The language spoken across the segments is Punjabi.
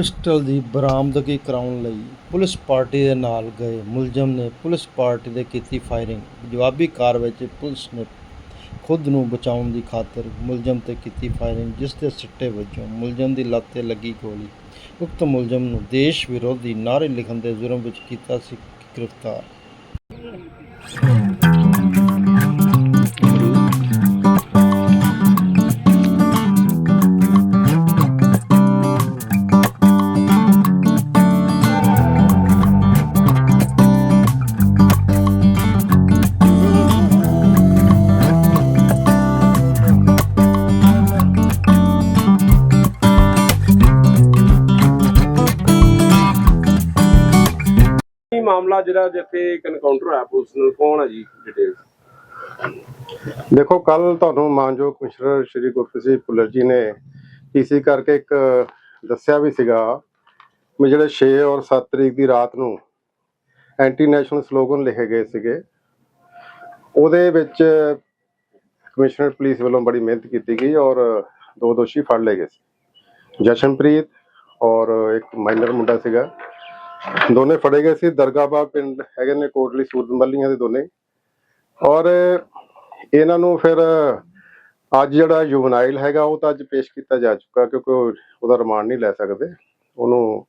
ਪਿਸਟਲ ਦੀ ਬਰਾਮਦਗੀ ਕਰਾਉਣ ਲਈ ਪੁਲਿਸ ਪਾਰਟੀ ਦੇ ਨਾਲ ਗਏ। ਮੁਲਜ਼ਮ ਨੇ ਪੁਲਿਸ ਪਾਰਟੀ ਦੇ ਕੀਤੀ ਫਾਇਰਿੰਗ। ਜਵਾਬੀ ਕਾਰਵਾਈ 'ਚ ਪੁਲਿਸ ਨੇ ਖੁਦ ਨੂੰ ਬਚਾਉਣ ਦੀ ਖਾਤਰ ਮੁਲਜ਼ਮ ਤੇ ਕੀਤੀ ਫਾਇਰਿੰਗ, ਜਿਸ ਦੇ ਸਿੱਟੇ ਵਜੋਂ ਮੁਲਜ਼ਮ ਦੀ ਲੱਤ ਤੇ ਲੱਗੀ ਗੋਲੀ। ਉਕਤ ਮੁਲਜ਼ਮ ਨੂੰ ਦੇਸ਼ ਵਿਰੋਧੀ ਨਾਅਰੇ ਲਿਖਣ ਦੇ ਜੁਰਮ ਵਿੱਚ ਕੀਤਾ ਸੀ ਗ੍ਰਿਫਤਾਰ। ਮਾਮਲਾ ਜਿਹੜਾ ਜਿੱਥੇ ਇੱਕ ਹੋਇਆ, ਪੁਲਿਸ ਨਾਲ ਕੌਣ ਹੈ ਜੀ ਡਿਟੇਲ ਦੇਖੋ ਕੱਲ ਤੁਹਾਨੂੰ ਮਾਨਯੋਗ ਕਮਿਸ਼ਨਰ ਸ਼੍ਰੀ ਗੁਰਪ੍ਰੀਤ ਸਿੰਘ ਭੁੱਲਰ ਜੀ ਨੇ ਪੀਸੀ ਕਰਕੇ ਇੱਕ ਦੱਸਿਆ ਵੀ ਸੀਗਾ ਵੀ ਜਿਹੜੇ 6 ਔਰ 7 ਤਰੀਕ ਦੀ ਰਾਤ ਨੂੰ ਐਂਟੀ ਨੈਸ਼ਨਲ ਸਲੋਗਨ ਲਿਖੇ ਗਏ ਸੀਗੇ। ਉਹਦੇ ਵਿੱਚ ਕਮਿਸ਼ਨਰ ਪੁਲਿਸ ਵੱਲੋਂ ਬੜੀ ਮਿਹਨਤ ਕੀਤੀ ਗਈ ਔਰ ਦੋ ਦੋਸ਼ੀ ਫੜ ਲਏ ਗਏ ਸੀ। ਜਸ਼ਨਪ੍ਰੀਤ ਔਰ ਇੱਕ ਮਾਈਨਰ ਮੁੰਡਾ ਸੀਗਾ। ਦੋਨੇ ਫੜੇ ਗਏ ਸੀ। ਦਰਗਾਹਬਾਗ ਪਿੰਡ ਹੈਗੇ ਨੇ ਕੋਟਲੀ ਸੂਰਜਮੱਲੀਆਂ ਦੇ ਦੋਨੇ। ਔਰ ਇਹਨਾਂ ਨੂੰ ਫਿਰ ਅੱਜ ਜਿਹੜਾ ਜੁਵਨਾਈਲ ਹੈਗਾ, ਉਹ ਤਾਂ ਅੱਜ ਪੇਸ਼ ਕੀਤਾ ਜਾ ਚੁੱਕਾ ਕਿਉਂਕਿ ਉਹਦਾ ਰਿਮਾਂਡ ਨਹੀਂ ਲੈ ਸਕਦੇ। ਉਹਨੂੰ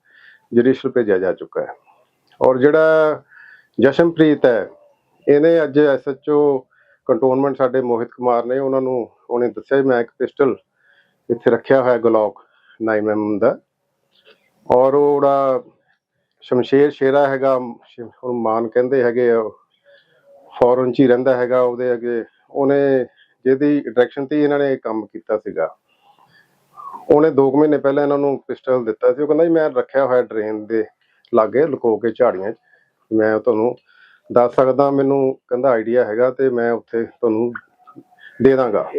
ਜੁਡੀਸ਼ਲ ਭੇਜਿਆ ਜਾ ਚੁੱਕਾ ਹੈ। ਔਰ ਜਿਹੜਾ ਜਸ਼ਨਪ੍ਰੀਤ ਹੈ, ਇਹਨੇ ਅੱਜ ਐਸਐਚਓ ਕੰਟੋਨਮੈਂਟ ਸਾਡੇ ਮੋਹਿਤ ਕੁਮਾਰ ਨੇ, ਉਹਨਾਂ ਨੂੰ ਉਹਨੇ ਦੱਸਿਆ ਮੈਂ ਇੱਕ ਪਿਸਟਲ ਇੱਥੇ ਰੱਖਿਆ ਹੋਇਆ ਗਲੋਕ 9mm ਦਾ। ਔਰ ਉਹ ਸ਼ਮਸ਼ੇਰ ਸ਼ੇਰਾ ਹੈਗਾ ਹੁਣ ਮਾਨ ਕਹਿੰਦੇ ਹੈਗੇ ਆ ਚ ਹੀ ਰਹਿੰਦਾ ਹੈਗਾ ਉਹਦੇ ਅੱਗੇ। ਉਹਨੇ ਜਿਹਦੀ ਡਾਇਰੈਕਸ਼ਨ ਤੇ ਇਹਨਾਂ ਨੇ ਕੰਮ ਕੀਤਾ ਸੀਗਾ। ਉਹਨੇ 2 ਮਹੀਨੇ ਪਹਿਲਾਂ ਇਹਨਾਂ ਨੂੰ ਪਿਸਟਲ ਦਿੱਤਾ ਸੀ। ਉਹ ਕਹਿੰਦਾ ਜੀ, ਮੈਂ ਰੱਖਿਆ ਹੋਇਆ ਡਰੇਨ ਦੇ ਲਾਗੇ, ਲੁਕੋ ਕੇ ਝਾੜੀਆਂ 'ਚ। ਮੈਂ ਤੁਹਾਨੂੰ ਦੱਸ ਸਕਦਾ, ਮੈਨੂੰ ਕਹਿੰਦਾ ਆਈਡੀਆ ਹੈਗਾ ਤੇ ਮੈਂ ਉੱਥੇ ਤੁਹਾਨੂੰ ਦੇ ਦਾਂਗਾ।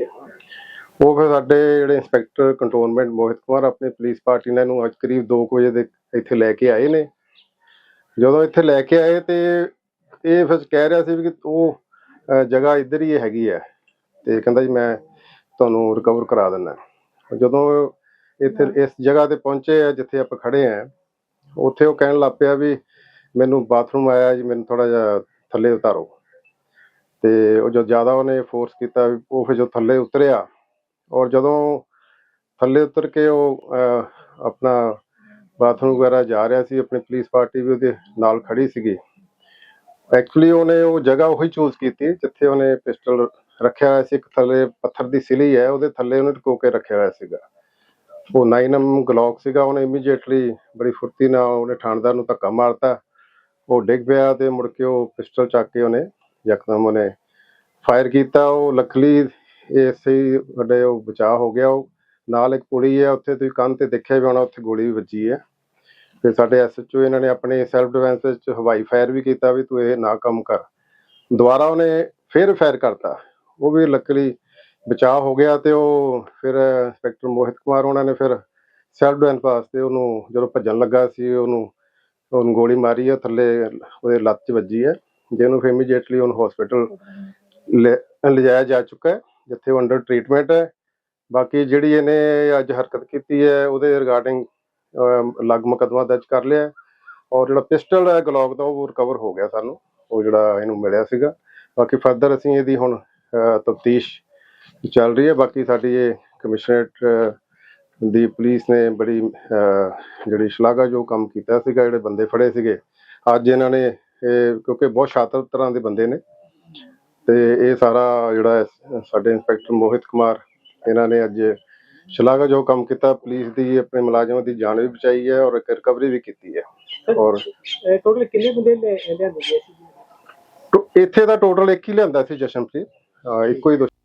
ਉਹ ਫਿਰ ਸਾਡੇ ਜਿਹੜੇ ਇੰਸਪੈਕਟਰ ਕੰਟੋਨਮੈਂਟ ਮੋਹਿਤ ਕੁਮਾਰ ਆਪਣੀ ਪੁਲਿਸ ਪਾਰਟੀ ਨੇ ਇਹਨੂੰ ਅੱਜ ਕਰੀਬ 2 ਵਜੇ ਦੇ ਇੱਥੇ ਲੈ ਕੇ ਆਏ ਨੇ। ਜਦੋਂ ਇੱਥੇ ਲੈ ਕੇ ਆਏ ਤੇ ਇਹ ਫਿਰ ਕਹਿ ਰਿਹਾ ਸੀ ਵੀ ਕਿ ਉਹ ਅਹ, ਜਗ੍ਹਾ ਇੱਧਰ ਹੀ ਹੈਗੀ ਹੈ ਤੇ ਕਹਿੰਦਾ ਜੀ ਮੈਂ ਤੁਹਾਨੂੰ ਰਿਕਵਰ ਕਰਾ ਦਿੰਦਾ। ਜਦੋਂ ਇੱਥੇ ਇਸ ਜਗ੍ਹਾ ਤੇ ਪਹੁੰਚੇ ਆ ਜਿੱਥੇ ਆਪਾਂ ਖੜੇ ਆ ਉੱਥੇ ਉਹ ਕਹਿਣ ਲੱਗ ਪਿਆ ਵੀ ਮੈਨੂੰ ਬਾਥਰੂਮ ਆਇਆ ਜੀ ਮੈਨੂੰ ਥੋੜਾ ਜਿਹਾ ਥੱਲੇ ਉਤਾਰੋ। ਤੇ ਉਹ ਜੋ ਜ਼ਿਆਦਾ ਉਹਨੇ ਫੋਰਸ ਕੀਤਾ ਵੀ ਉਹ ਫਿਰ ਜੋ ਥੱਲੇ ਉਤਰਿਆ ਔਰ ਜਦੋਂ ਥੱਲੇ ਉਤਰ ਕੇ ਉਹ ਅਹ, ਆਪਣਾ ਬਾਥਰੂਮ ਵਗੈਰਾ ਜਾ ਰਿਹਾ ਸੀ, ਆਪਣੀ ਪੁਲਿਸ ਪਾਰਟੀ ਵੀ ਉਹਦੇ ਨਾਲ ਖੜੀ ਸੀਗੀ। ਐਕਚੁਅਲੀ ਉਹਨੇ ਉਹ ਜਗ੍ਹਾ ਉਹੀ ਚੂਜ਼ ਕੀਤੀ, ਜਿੱਥੇ ਉਹਨੇ ਪਿਸਟਲ ਰੱਖਿਆ ਹੋਇਆ ਸੀ, ਇੱਕ ਥੱਲੇ ਪੱਥਰ ਦੀ ਸਿਲੀ ਹੈ, ਉਹਦੇ ਥੱਲੇ ਉਹਨੇ ਟਕੋ ਕੇ ਰੱਖਿਆ ਹੋਇਆ ਸੀਗਾ। ਉਹ 9mm ਗਲੌਕ ਸੀਗਾ, ਉਹਨੇ ਇਮੀਡੀਏਟਲੀ ਬੜੀ ਫੁਰਤੀ ਨਾਲ ਉਹਨੇ ਥਾਣਦਾਰ ਨੂੰ ਧੱਕਾ ਮਾਰਤਾ। ਉਹ ਡਿੱਗ ਪਿਆ ਤੇ ਮੁੜ ਕੇ ਉਹ ਪਿਸਟਲ ਚੱਕ ਕੇ ਉਹਨੇ ਯਕਦਮ ਉਹਨੇ ਫਾਇਰ ਕੀਤਾ। ਉਹ ਲੱਕਲੀ ਇਸੇ ਵੱਡੇ ਉਹ ਬਚਾਅ ਹੋ ਗਿਆ। ਉਹ ਨਾਲ ਇੱਕ ਕੁੜੀ ਹੈ, ਉੱਥੇ ਤੁਸੀਂ ਕੰਨ ਤੇ ਦੇਖਿਆ ਵੀ ਹੋਣਾ, ਉੱਥੇ ਗੋਲੀ ਵੀ ਵੱਜੀ ਹੈ। ਤੇ ਸਾਡੇ ਐਸਐਚਓ ਇਹਨਾਂ ਨੇ ਆਪਣੇ ਸੈਲਫ ਡਿਫੈਂਸ ਵਿੱਚ ਹਵਾਈ ਫਾਇਰ ਵੀ ਕੀਤਾ ਵੀ ਤੂੰ ਇਹ ਨਾ ਕੰਮ ਕਰ। ਦੁਬਾਰਾ ਉਹਨੇ ਫਿਰ ਫਾਇਰ ਕਰਤਾ। ਉਹ ਵੀ ਲੱਕਲੀ ਬਚਾਅ ਹੋ ਗਿਆ ਤੇ ਉਹ ਫਿਰ ਇੰਸਪੈਕਟਰ ਮੋਹਿਤ ਕੁਮਾਰ ਉਹਨਾਂ ਨੇ ਫਿਰ ਸੈਲਫ ਡਿਫੈਂਸ ਵਾਸਤੇ ਉਹਨੂੰ ਜਦੋਂ ਭੱਜਣ ਲੱਗਾ ਸੀ, ਉਹਨੂੰ ਉਹਨੂੰ ਗੋਲੀ ਮਾਰੀ ਹੈ ਥੱਲੇ ਉਹਦੇ ਲੱਤ 'ਚ ਵੱਜੀ ਹੈ ਜਿਹਨੂੰ ਫਿਰ ਇਮੀਡੀਏਟਲੀ ਉਹਨੂੰ ਹਸਪੀਟਲ ਲਿਜਾਇਆ ਜਾ ਚੁੱਕਾ ਹੈ, ਜਿੱਥੇ ਉਹ ਅੰਡਰ ਟ੍ਰੀਟਮੈਂਟ ਹੈ। ਬਾਕੀ ਜਿਹੜੀ ਇਹਨੇ ਅੱਜ ਹਰਕਤ ਕੀਤੀ ਹੈ, ਉਹਦੇ ਰਿਗਾਰਡਿੰਗ ਲੱਗ ਮੁਕੱਦਮਾ ਦਰਜ ਕਰ ਲਿਆ ਔਰ ਜਿਹੜਾ ਪਿਸਟਲ ਹੈ, ਗਲੌਕ ਦਾ, ਉਹ ਰਿਕਵਰ ਹੋ ਗਿਆ ਸਾਨੂੰ। ਉਹ ਜਿਹੜਾ ਇਹਨੂੰ ਮਿਲਿਆ ਸੀਗਾ। ਬਾਕੀ ਫਰਦਰ ਅਸੀਂ ਇਹਦੀ ਹੁਣ ਤਫਤੀਸ਼ ਚੱਲ ਰਹੀ ਹੈ। ਬਾਕੀ ਸਾਡੀ ਇਹ ਕਮਿਸ਼ਨਰੇਟ ਦੀ ਪੁਲਿਸ ਨੇ ਬੜੀ ਜਿਹੜੀ ਸ਼ਲਾਘਾਯੋਗ ਕੰਮ ਕੀਤਾ ਸੀਗਾ। ਜਿਹੜੇ ਬੰਦੇ ਫੜੇ ਸੀਗੇ, ਅੱਜ ਇਹਨਾਂ ਨੇ ਇਹ, ਕਿਉਂਕਿ ਬਹੁਤ ਸ਼ਾਤਰ ਤਰ੍ਹਾਂ ਦੇ ਬੰਦੇ ਨੇ। ਤੇ ਇਹ ਸਾਰਾ ਜਿਹੜਾ ਸਾਡੇ ਇੰਸਪੈਕਟਰ ਮੋਹਿਤ ਕੁਮਾਰ, ਇਹਨਾਂ ਨੇ ਅੱਜ ਸ਼ਲਾਘਾਯੋਗ ਕੰਮ ਕੀਤਾ ਪੁਲਿਸ ਦੀ ਆਪਣੇ ਮੁਲਾਜ਼ਮਾਂ ਦੀ ਜਾਨ ਵੀ ਬਚਾਈ ਹੈ ਔਰ ਇੱਕ ਰਿਕਵਰੀ ਵੀ ਕੀਤੀ ਹੈ। ਔਰ ਟੋਟਲ ਕਿੰਨੇ ਬੰਦੇ ਲੈ ਲਿਆਂਦੇ ਗਏ ਸੀ ਇੱਥੇ ਦਾ ਟੋਟਲ ਇੱਕ ਹੀ ਲਿਆਂਦਾ ਸੀ ਜਸ਼ਨਪ੍ਰੀਤ। ਅਹ ਇੱਕੋ ਹੀ ਦੋਸ਼ੀ